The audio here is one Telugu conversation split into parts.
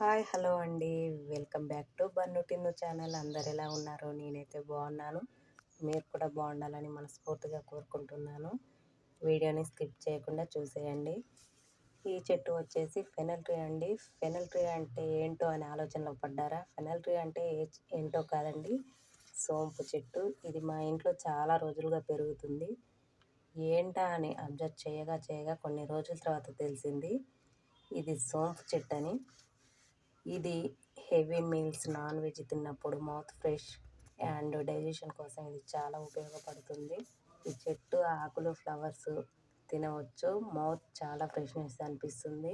హాయ్ హలో అండి. Welcome back to Bannu Tinnu channel. అందరు ఎలా ఉన్నారు? నేనైతే బాగున్నాను. మీరు కూడా బాగుండాలని మనస్ఫూర్తిగా కోరుకుంటున్నాను. వీడియోని స్కిప్ చేయకుండా చూసేయండి. ఈ చెట్టు వచ్చేసి ఫెనల్ ట్రీ అండి. ఫెనల్ ట్రీ అంటే ఏంటో అని ఆలోచనలో పడ్డారా? ఫెనల్ ట్రీ అంటే ఏంటో కాదండి. సోంపు చెట్టు. ఇది మా ఇంట్లో చాలా రోజులుగా పెరుగుతుంది. ఏంటా అని అబ్జర్వ్ చేయగా చేయగా కొన్ని రోజుల తర్వాత తెలిసింది. ఇది సోంపు చెట్టు అని ఇది హెవీ మీల్స్ నాన్ వెజ్ తిన్నప్పుడు మౌత్ ఫ్రెష్ అండ్ డైజెషన్ కోసం ఇది చాలా ఉపయోగపడుతుంది. ఈ చెట్టు ఆకులు ఫ్లవర్స్ తినవచ్చు. మౌత్ చాలా ఫ్రెష్నెస్ అనిపిస్తుంది.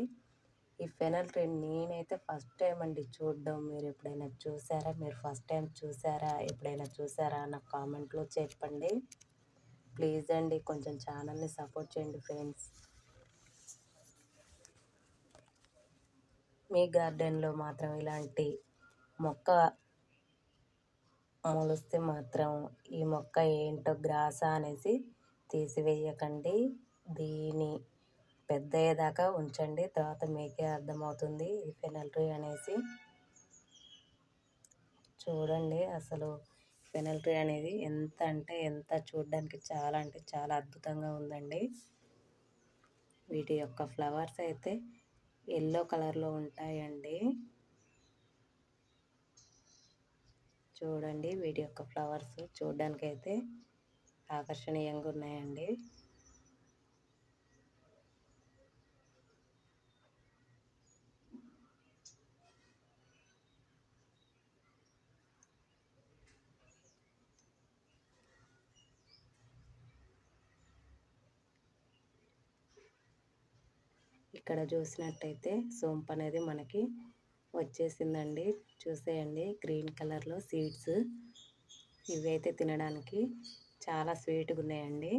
ఈ ఫెనల్ ట్రీ నేనైతే ఫస్ట్ టైం అండి చూడడం. మీరు ఎప్పుడైనా చూసారా? మీరు ఫస్ట్ టైం చూసారా? ఎప్పుడైనా చూసారా? నాకు కామెంట్లో చెప్పండి. ప్లీజ్ అండి కొంచెం ఛానల్ని సపోర్ట్ చేయండి ఫ్రెండ్స్. మీ గార్డెన్లో మాత్రం ఇలాంటి మొక్క మొలిస్తే మాత్రం ఈ మొక్క ఏంటో గ్రాస అనేసి తీసివేయకండి. దీని పెద్ద అయ్యేదాకా ఉంచండి. తర్వాత మీకే అర్థమవుతుంది. ఈ ఫెనల్ అనేసి చూడండి అసలు ఫెనల్ట్రీ అనేది ఎంత అంటే ఎంత చూడడానికి చాలా అంటే చాలా అద్భుతంగా ఉందండి. వీటి యొక్క ఫ్లవర్స్ అయితే ఎల్లో కలర్లో ఉంటాయండి. చూడండి వీటి యొక్క ఫ్లవర్స్ చూడడానికైతే ఆకర్షణీయంగా ఉన్నాయండి. ఇక్కడ చూసినట్టయితే సోంపు అనేది మనకి వచ్చేసిందండి. చూసేయండి. గ్రీన్ కలర్లో సీడ్స్ ఇవి అయితే తినడానికి చాలా స్వీట్గా ఉన్నాయండి.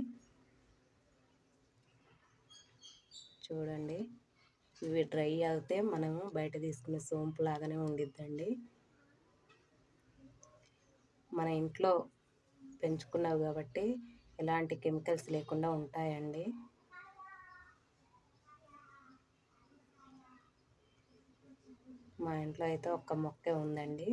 చూడండి. ఇవి డ్రై అయితే మనము బయట తీసుకునే సోంపు లాగానే ఉండిద్దండి. మన ఇంట్లో పెంచుకున్నావు కాబట్టి ఎలాంటి కెమికల్స్ లేకుండా ఉంటాయండి. మా ఇంట్లో అయితే ఒక్క మొక్కే ఉందండి.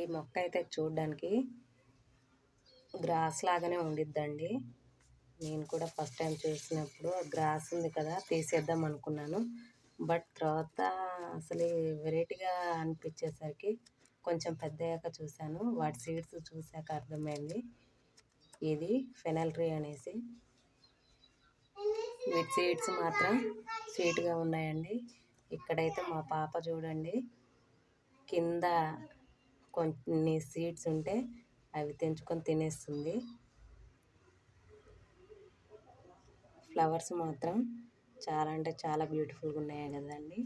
ఈ మొక్క అయితే చూడడానికి గ్రాస్ లాగానే ఉండిద్దండి. నేను కూడా ఫస్ట్ టైం చూసినప్పుడు గ్రాస్ ఉంది కదా తీసేద్దాం అనుకున్నాను. బట్ తర్వాత అసలు వెరైటీగా అనిపించేసరికి కొంచెం పెద్దయ్యాక చూశాను. వాటి సీడ్స్ చూశాక అర్థమైంది. ఇది ఫెనల్ ట్రీ అనేసి. వీటి సీడ్స్ మాత్రం స్వీట్గా ఉన్నాయండి. ఇక్కడైతే మా పాప చూడండి. కింద కొన్ని సీడ్స్ ఉంటే అవి తెంచుకొని తినేస్తుంది. ఫ్లవర్స్ మాత్రం చాలా అంటే చాలా బ్యూటిఫుల్గా ఉన్నాయి కదండి.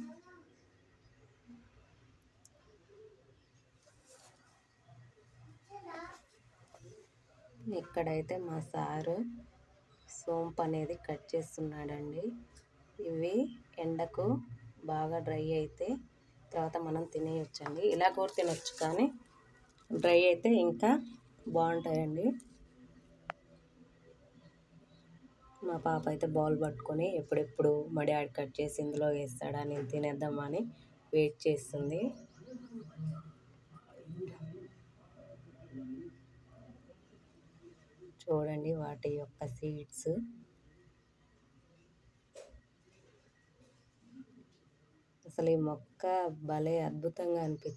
ఇక్కడైతే మా సారు సోంపు అనేది కట్ చేస్తున్నాడండి. ఇవి ఎండకు బాగా డ్రై అయితే తర్వాత మనం తినేయొచ్చండి. ఇలా కూడా తినొచ్చు కానీ డ్రై అయితే ఇంకా బాగుంటాయండి. మా పాప అయితే బాల్ పట్టుకొని ఎప్పుడెప్పుడు మా డాడీ కట్ చేసి ఇందులో వేస్తాడా నేను తినేద్దామని వెయిట్ చేస్తుంది. చూడండి వాటి యొక్క సీడ్స్. అసలు ఈ మొక్క భలే అద్భుతంగా అనిపించింది